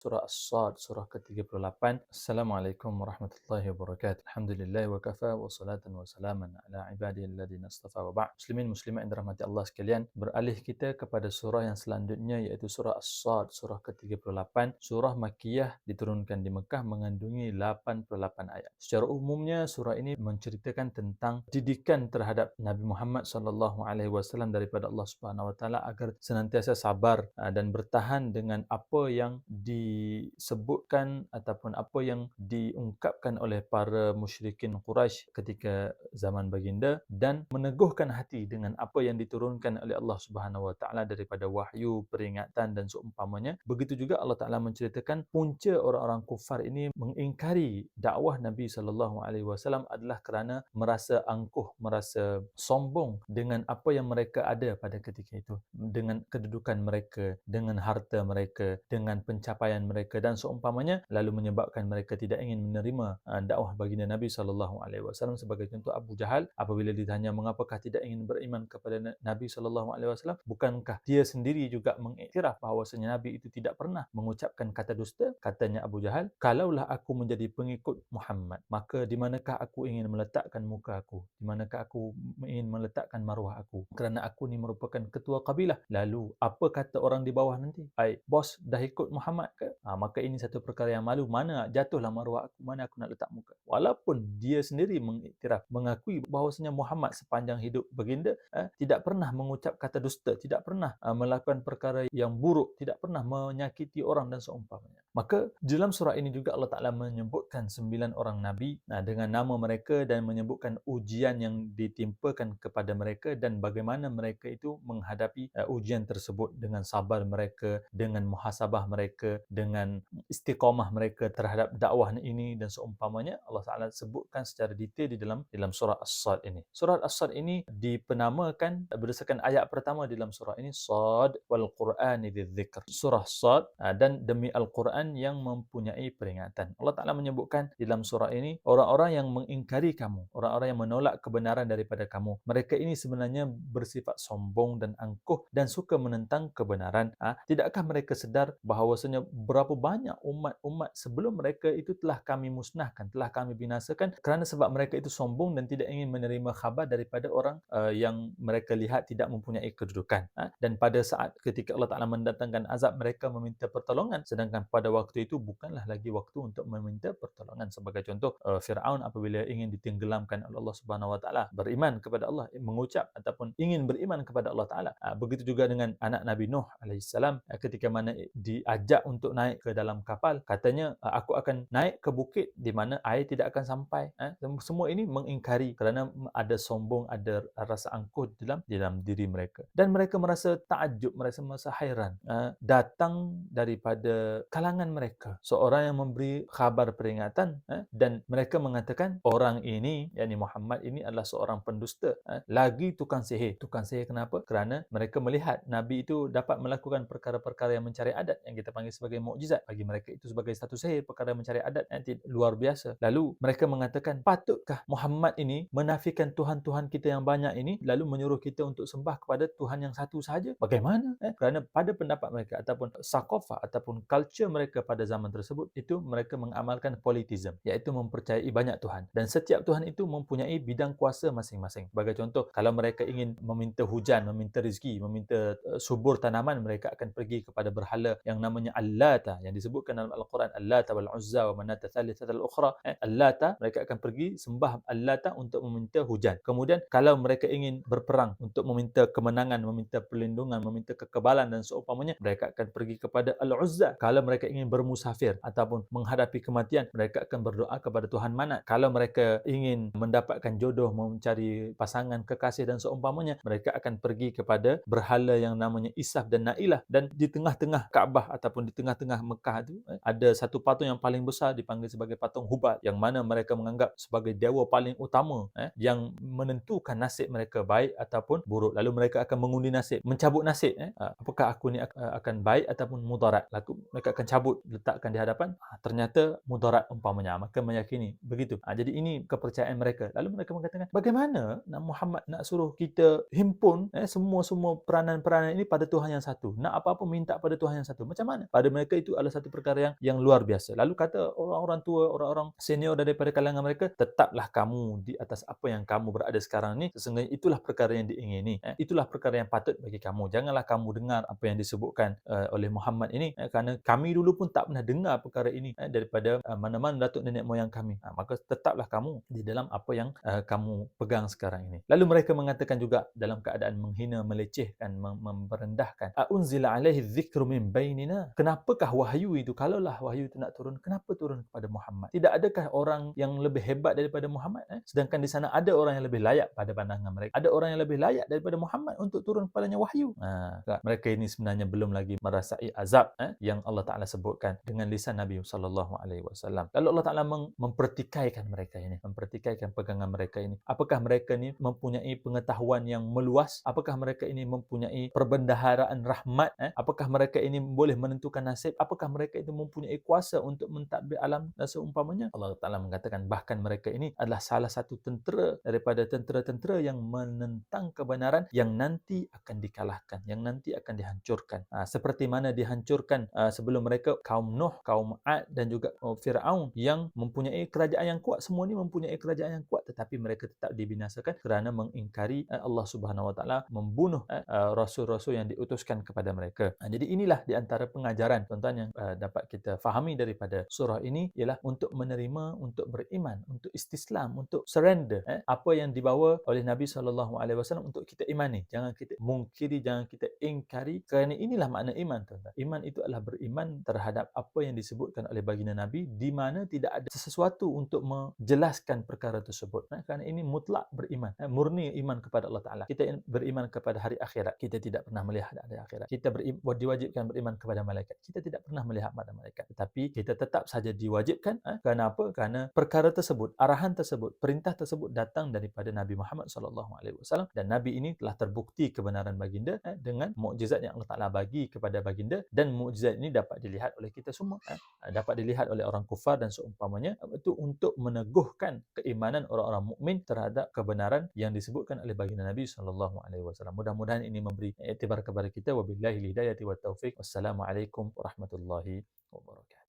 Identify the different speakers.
Speaker 1: Surah As-Sad, surah ke-38. Assalamualaikum warahmatullahi wabarakatuh. Alhamdulillah wa kafa wa salatan wa salaman ala ibadihi alladhina astafa wa ba'd. Muslimin muslimat yang dirahmati Allah sekalian, beralih kita kepada surah yang selanjutnya iaitu surah As-Sad, surah ke-38. Surah Makkiyah diturunkan di Mekah mengandungi 88 ayat. Secara umumnya surah ini menceritakan tentang didikan terhadap Nabi Muhammad sallallahu alaihi wasallam daripada Allah Subhanahu wa taala agar senantiasa sabar ah, dan bertahan dengan apa yang di disebutkan ataupun apa yang diungkapkan oleh para musyrikin Quraisy ketika zaman baginda dan meneguhkan hati dengan apa yang diturunkan oleh Allah Subhanahu Wa Taala daripada wahyu, peringatan dan seumpamanya. Begitu juga Allah Taala menceritakan punca orang-orang kufar ini mengingkari dakwah Nabi sallallahu alaihi wasallam adalah kerana merasa angkuh, merasa sombong dengan apa yang mereka ada pada ketika itu, dengan kedudukan mereka, dengan harta mereka, dengan pencapaian keyakinan mereka dan seumpamanya lalu menyebabkan mereka tidak ingin menerima uh, dakwah baginda Nabi sallallahu alaihi wasallam sebagai contoh Abu Jahal. Apabila ditanya mengapakah tidak ingin beriman kepada Nabi sallallahu alaihi wasallam? Bukankah dia sendiri juga mengiktiraf bahawasanya Nabi itu tidak pernah mengucapkan kata dusta? Katanya Abu Jahal kalaulah aku menjadi pengikut Muhammad maka di manakah aku ingin meletakkan muka aku? Di manakah aku ingin meletakkan maruah aku? Kerana aku ni merupakan ketua kabilah. Lalu apa kata orang di bawah nanti? Ai bos dah ikut Muhammad ke ha, maka ini satu perkara yang malu. Mana jatuhlah maruah aku mana aku nak letak muka? Walaupun dia sendiri mengiktiraf mengakui bahawasanya Muhammad sepanjang hidup baginda eh, tidak pernah mengucap kata dusta tidak pernah uh, melakukan perkara yang buruk tidak pernah menyakiti orang dan seumpamanya. Maka dalam surah ini juga Allah Taala menyebutkan sembilan orang nabi nah, dengan nama mereka dan menyebutkan ujian yang ditimpakan kepada mereka dan bagaimana mereka itu menghadapi uh, ujian tersebut dengan sabar mereka dengan muhasabah mereka istiqamah mereka terhadap dakwah ini dan seumpamanya Allah Taala sebutkan secara detail di dalam dalam surah As-Sad ini. Surah As-Sad ini dipenamakan berdasarkan ayat pertama di dalam surah ini Sad wal Qur'ani dzidzikr. Surah Sad ah, dan demi Al-Quran yang mempunyai peringatan. Allah Taala menyebutkan di dalam surah ini orang-orang yang mengingkari kamu, orang-orang yang menolak kebenaran daripada kamu. Mereka ini sebenarnya bersifat sombong dan angkuh dan suka menentang kebenaran. Ah, tidakkah mereka sedar bahawasanya berapa banyak umat-umat sebelum mereka itu telah kami musnahkan, telah kami binasakan kerana sebab mereka itu sombong dan tidak ingin menerima khabar daripada orang uh, yang mereka lihat tidak mempunyai kedudukan. Ha? Dan pada saat ketika Allah Ta'ala mendatangkan azab, mereka meminta pertolongan. Sedangkan pada waktu itu bukanlah lagi waktu untuk meminta pertolongan. Sebagai contoh, uh, Fir'aun apabila ingin ditenggelamkan oleh Allah Subhanahu Wa Ta'ala, beriman kepada Allah, mengucap ataupun ingin beriman kepada Allah Ta'ala. Uh, begitu juga dengan anak Nabi Nuh AS, uh, ketika mana diajak untuk naik ke dalam kapal katanya aku akan naik ke bukit di mana air tidak akan sampai. Eh? semua ini mengingkari kerana ada sombong ada rasa angkuh dalam dalam diri mereka. Dan mereka merasa takjub merasa merasa hairan. Eh? datang daripada kalangan mereka. Seorang yang memberi khabar peringatan eh? dan mereka mengatakan orang ini yakni Muhammad ini adalah seorang pendusta lagi tukang sihir. Tukang sihir kenapa? Kerana mereka melihat nabi itu dapat melakukan perkara-perkara yang mencari adat yang kita panggil sebagai mukjizat bagi mereka itu sebagai satu sihir perkara mencari adat yang luar biasa. Lalu mereka mengatakan patutkah Muhammad ini menafikan Tuhan-Tuhan kita yang banyak ini lalu menyuruh kita untuk sembah kepada Tuhan yang satu sahaja? Bagaimana? Eh? kerana pada pendapat mereka ataupun sakofa ataupun culture mereka pada zaman tersebut itu mereka mengamalkan politism iaitu mempercayai banyak Tuhan. Dan setiap Tuhan itu mempunyai bidang kuasa masing-masing. Sebagai contoh kalau mereka ingin meminta hujan meminta rezeki meminta uh, subur tanaman mereka akan pergi kepada berhala yang namanya Allah Allata yang disebutkan dalam Al-Quran Allata wal Uzza wa Manata Thalithata al-Ukhra eh, Allata mereka akan pergi sembah Allata untuk meminta hujan. Kemudian kalau mereka ingin berperang untuk meminta kemenangan meminta perlindungan meminta kekebalan dan seumpamanya mereka akan pergi kepada Al-Uzza. Kalau mereka ingin bermusafir ataupun menghadapi kematian mereka akan berdoa kepada Tuhan Manat. Kalau mereka ingin mendapatkan jodoh mencari pasangan kekasih dan seumpamanya mereka akan pergi kepada berhala yang namanya Isaf dan Nailah. Dan di tengah-tengah Kaabah ataupun di tengah-tengah tengah Mekah tu eh, ada satu patung yang paling besar dipanggil sebagai patung Hubal yang mana mereka menganggap sebagai dewa paling utama eh, yang menentukan nasib mereka baik ataupun buruk. Lalu mereka akan mengundi nasib mencabut nasib eh, ah, apakah aku ni akan baik ataupun mudarat? Lalu mereka akan cabut letakkan di hadapan. Ah, ternyata mudarat umpamanya maka meyakini begitu. Ah, jadi ini kepercayaan mereka. Lalu mereka mengatakan bagaimana nak Muhammad nak suruh kita himpun eh, semua-semua peranan-peranan ini pada Tuhan yang satu? Nak apa-apa minta pada Tuhan yang satu? Macam mana? Pada mereka mereka itu adalah satu perkara yang yang luar biasa. Lalu kata orang-orang tua, orang-orang senior daripada kalangan mereka, tetaplah kamu di atas apa yang kamu berada sekarang ni. Sesungguhnya itulah perkara yang diingini. Eh, itulah perkara yang patut bagi kamu. Janganlah kamu dengar apa yang disebutkan uh, oleh Muhammad ini. Eh, kerana kami dulu pun tak pernah dengar perkara ini eh, daripada uh, mana-mana datuk nenek moyang kami. Uh, maka tetaplah kamu di dalam apa yang uh, kamu pegang sekarang ini. Lalu mereka mengatakan juga dalam keadaan menghina, melecehkan, mem- merendahkan. Aunzila alaihi dzikru min bainina. Kenapakah wahyu itu kalaulah wahyu itu nak turun, kenapa turun kepada Muhammad? Tidak adakah orang yang lebih hebat daripada Muhammad? Eh? Sedangkan di sana ada orang yang lebih layak pada pandangan mereka. Ada orang yang lebih layak daripada Muhammad untuk turun kepadanya wahyu. Ha, mereka ini sebenarnya belum lagi merasai azab eh? yang Allah Taala sebutkan dengan lisan Nabi sallallahu alaihi wasallam. Lalu Allah Taala mem- mempertikaikan mereka ini, mempertikaikan pegangan mereka ini. Apakah mereka ini mempunyai pengetahuan yang meluas? Apakah mereka ini mempunyai perbendaharaan rahmat? Eh? Apakah mereka ini boleh menentukan nasib? Apakah mereka itu mempunyai kuasa untuk mentadbir alam dan seumpamanya? Allah Taala mengatakan bahkan mereka ini adalah salah satu tentera daripada tentera-tentera yang menentang kebenaran yang nanti akan dikalahkan, yang nanti akan dihancurkan. Ha, seperti mana dihancurkan uh, sebelum mereka kaum Nuh, kaum Ad dan juga uh, Firaun yang mempunyai kerajaan yang kuat. Semua ini mempunyai kerajaan yang kuat tetapi mereka tetap dibinasakan kerana mengingkari uh, Allah Subhanahu Wa Taala membunuh uh, rasul-rasul yang diutuskan kepada mereka. Ha, jadi inilah di antara pengajaran tuan-tuan yang uh, dapat kita fahami daripada surah ini ialah untuk menerima, untuk beriman, untuk istislam, untuk surrender eh, apa yang dibawa oleh Nabi sallallahu alaihi wasallam untuk kita imani. Jangan kita mungkiri, jangan kita ingkari kerana inilah makna iman tuan-tuan. Iman itu adalah beriman terhadap apa yang disebutkan oleh baginda Nabi di mana tidak ada sesuatu untuk menjelaskan perkara tersebut. Eh, kerana ini mutlak beriman, eh, murni iman kepada Allah Taala. Kita beriman kepada hari akhirat. Kita tidak pernah melihat hari akhirat. Kita beriman, diwajibkan beriman kepada malaikat. Kita tidak pernah melihat pada malaikat. Tetapi kita tetap saja diwajibkan eh, kerana apa? Kerana perkara tersebut, arahan tersebut, perintah tersebut datang daripada Nabi Muhammad sallallahu alaihi wasallam dan nabi ini telah terbukti kebenaran baginda eh, dengan mukjizat yang Allah Taala bagi kepada baginda dan mukjizat ini dapat dilihat oleh kita semua eh, dapat dilihat oleh orang kufar dan seumpamanya itu untuk meneguhkan keimanan orang-orang mukmin terhadap kebenaran yang disebutkan oleh baginda Nabi sallallahu alaihi wasallam. Mudah-mudahan ini memberi iktibar kepada kita wabillahi hidayah wa taufik. Wassalamualaikum warahmatullahi wabarakatuh.